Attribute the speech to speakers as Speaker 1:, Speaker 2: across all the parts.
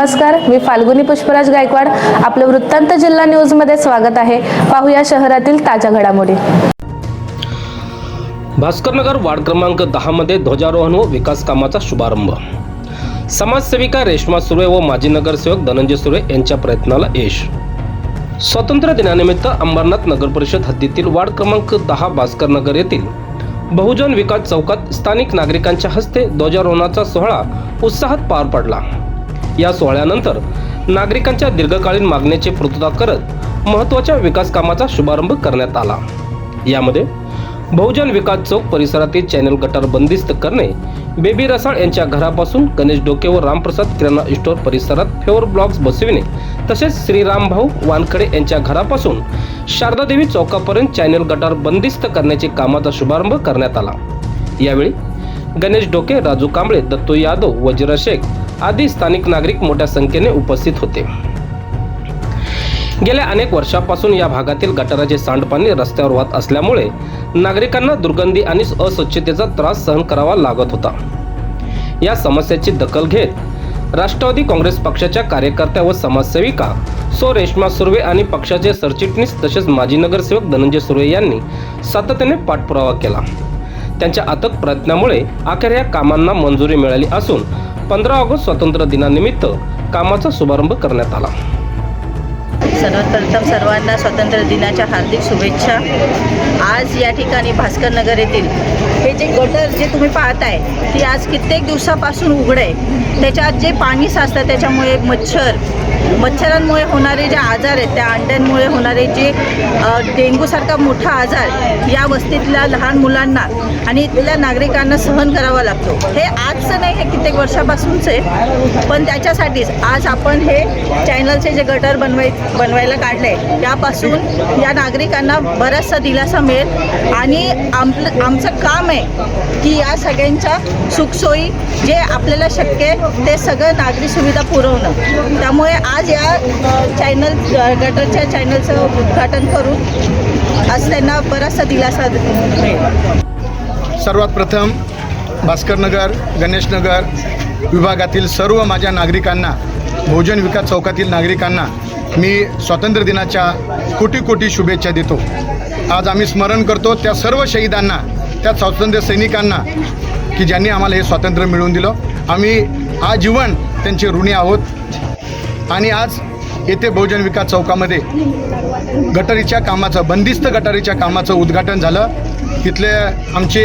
Speaker 1: नमस्कार मी फाल्गुनी पुष्पराज गायकवाड. आपलं वृत्तांत जिल्हा न्यूजमध्ये स्वागत आहे. पाहूया शहरातील ताज्या घडामोडी.
Speaker 2: भास्करनगर वार्ड क्रमांक दहामध्ये ध्वजारोहण व विकास कामाचा शुभारंभ. समाजसेविका रेश्मा सुर्वे व माजी नगरसेवक धनंजय सुर्वे यांच्या प्रयत्नाला यश. स्वातंत्र्य दिनानिमित्त अंबरनाथ नगर परिषद हद्दीतील वार्ड क्रमांक दहा भास्करनगर येथील बहुजन विकास चौकात स्थानिक नागरिकांच्या हस्ते ध्वजारोहणाचा सोहळा उत्साहात पार पडला. या सोहळ्यानंतर नागरिकांच्या दीर्घकालीन मागण्याची पूर्तता करत महत्त्वाच्या विकास कामाचा शुभारंभ करण्यात आला. यामध्ये बहुजन विकास चौक परिसरातील चॅनल गटार बंदिस्त करणे बेबी रसाळ यांच्या घरापासून गणेश डोके व रामप्रसाद किराणा स्टोअर परिसरात फेवर ब्लॉक्स बसविणे तसेच श्रीराम भाऊ वानखडे यांच्या घरापासून शारदादेवी चौकापर्यंत चॅनल गटार बंदिस्त करण्याचे कामाचा शुभारंभ करण्यात आला. यावेळी गणेश डोके राजू कांबळे दत्तू यादव वजीरा शेख आदी स्थानिक नागरिक मोठ्या संख्येने उपस्थित होते. गेल्या अनेक वर्षापासून या भागातील गटाराचे सांडपाणी रस्त्यावर वाहत असल्यामुळे नागरिकांना दुर्गंधी आणि अस्वच्छतेचा त्रास सहन करावा लागत होता. या समस्येची दखल घेत राष्ट्रवादी काँग्रेस पक्षाच्या कार्यकर्त्या व समाजसेविका सो रेश्मा सुर्वे आणि पक्षाचे सरचिटणीस तसेच माजी नगरसेवक धनंजय सुर्वे यांनी सातत्याने पाठपुरावा केला. त्यांच्या अथक प्रयत्नामुळे अखेर या कामांना मंजुरी मिळाली असून पंधरा ऑगस्ट स्वातंत्र्य दिनानिमित्त कामाचा शुभारंभ करण्यात आला.
Speaker 3: सर्वप्रथम सर्वांना स्वातंत्र्य दिनाच्या हार्दिक शुभेच्छा. आज या ठिकाणी भास्कर नगर येथील हे जे गटर जे तुम्ही पाहताय ती आज कित्येक दिवसापासून उघड आहे. त्याच्यात जे पाणी साचतं त्याच्यामुळे मच्छर मच्छरांमुळे होणारे जे आजार आहेत त्या अंड्यांमुळे होणारे जे डेंगूसारखा डेंग्यूसारखा मोठा आजार या वस्तीतल्या लहान मुलांना आणि इथल्या नागरिकांना सहन करावा लागतो. हे आजचं नाही हे कित्येक वर्षापासूनच आहे. पण त्याच्यासाठीच आज आपण हे चॅनलचे जे गटर बनवाय बनवायला काढले त्यापासून या नागरिकांना बराचसा दिलासा मिळेल. आणि आम आमचं काम आहे की या सगळ्यांच्या सुखसोयी जे आपल्याला शक्य आहे ते सगळं नागरी सुविधा पुरवणं. त्यामुळे आज या चॅनल गटरच्या चॅनलचं उद्घाटन करून आज त्यांना बराचसा दिलासा मिळेल
Speaker 4: सर्वात प्रथम भास्करनगर गणेशनगर विभागातील सर्व माझ्या नागरिकांना भोजन विकास चौकातील नागरिकांना मी स्वातंत्र्य दिनाच्या कोटी कोटी शुभेच्छा देतो. आज आम्ही स्मरण करतो त्या सर्व शहीदांना त्या स्वातंत्र्य सैनिकांना की ज्यांनी आम्हाला हे स्वातंत्र्य मिळवून दिलं. आम्ही आजीवन त्यांचे ऋणी आहोत. आणि आज येथे बहुजन विकास चौकामध्ये गटारीच्या कामाचं बंदिस्त गटारीच्या कामाचं उद्घाटन झालं. तिथले आमचे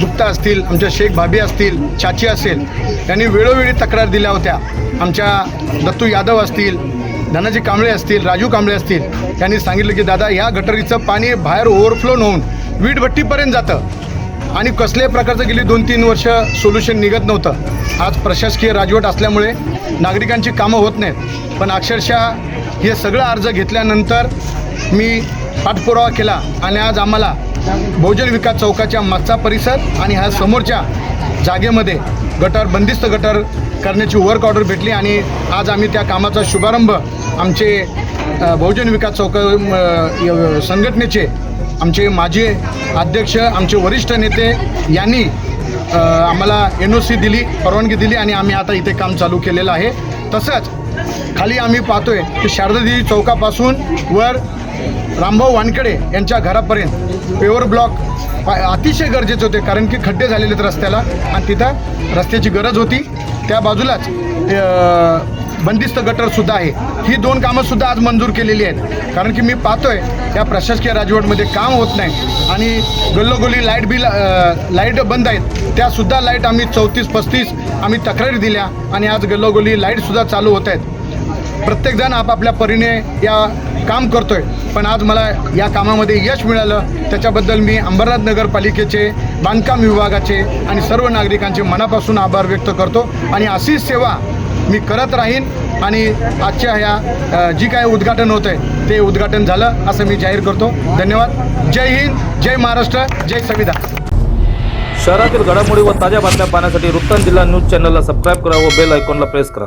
Speaker 4: गुप्ता असतील आमच्या शेख भाभी असतील चाची असेल यांनी वेळोवेळी तक्रार दिल्या होत्या. आमच्या दत्तू यादव असतील धनाजी कांबळे असतील राजू कांबळे असतील यांनी सांगितलं की दादा या गटारीचं पाणी बाहेर ओव्हरफ्लो होऊन वीटभट्टीपर्यंत जातं. आणि कसल्याही प्रकारचं गेली दोन तीन वर्ष सोल्युशन निघत नव्हतं. आज प्रशासकीय राजवट असल्यामुळे नागरिकांची कामं होत नाहीत. पण अक्षरशः हे सगळं अर्ज घेतल्यानंतर मी पाठपुरावा केला आणि आज आम्हाला बहुजन विकास चौकाच्या मागचा परिसर आणि ह्या समोरच्या जागेमध्ये गटर बंदिस्त गटर करण्याची वर्क ऑर्डर भेटली आणि आज आम्ही त्या कामाचा शुभारंभ आमचे बहुजन विकास चौक य- संघटनेचे आमचे माजी अध्यक्ष आमचे वरिष्ठ नेते यांनी आम्हाला एन ओ सी दिली परवानगी दिली आणि आम्ही आता इथे काम चालू केलेलं आहे. तसंच खाली आम्ही पाहतोय की शारदादेवी चौकापासून वर रामभाऊ वानकडे यांच्या घरापर्यंत पेवर ब्लॉक अतिशय गरजेचे होते कारण की खड्डे झालेले आहेत रस्त्याला आणि तिथं रस्त्याची गरज होती. त्या बाजूलाच बंदिस्त बंदिस्त गटरसुद्धा आहे. ही दोन कामंसुद्धा आज मंजूर केलेली आहेत. कारण की मी पाहतोय या प्रशासकीय राजवटमध्ये काम होत नाही. आणि गल्लोगल्ली लाइट बिल लाइट बंद आहेत. त्यासुद्धा लाइट आम्ही चौतीस पस्तीस आम्ही तक्रारी दिल्या आणि आज गल्लोगल्ली लाईटसुद्धा चालू होत आहेत. प्रत्येकजण आपापल्या परीने या काम करतोय. पण आज मला या कामामध्ये यश मिळालं. त्याच्याबद्दल मी अंबरनाथ नगरपालिकेचे बांधकाम विभागाचे आणि सर्व नागरिकांचे मनापासून आभार व्यक्त करतो. आणि अशीच सेवा मी करत राहीन आणि आजच्या ह्या जी काय उद्घाटन होतं आहे ते उद्घाटन झालं असं मी जाहीर करतो. धन्यवाद. जय हिंद जय महाराष्ट्र जय संविधान.
Speaker 5: शहरातील घडामोडी व ताज्या बातम्या पाहण्यासाठी वृत्तांत जिल्हा न्यूज चॅनलला सबस्क्राईब करा व बेल आयकॉनला प्रेस करा.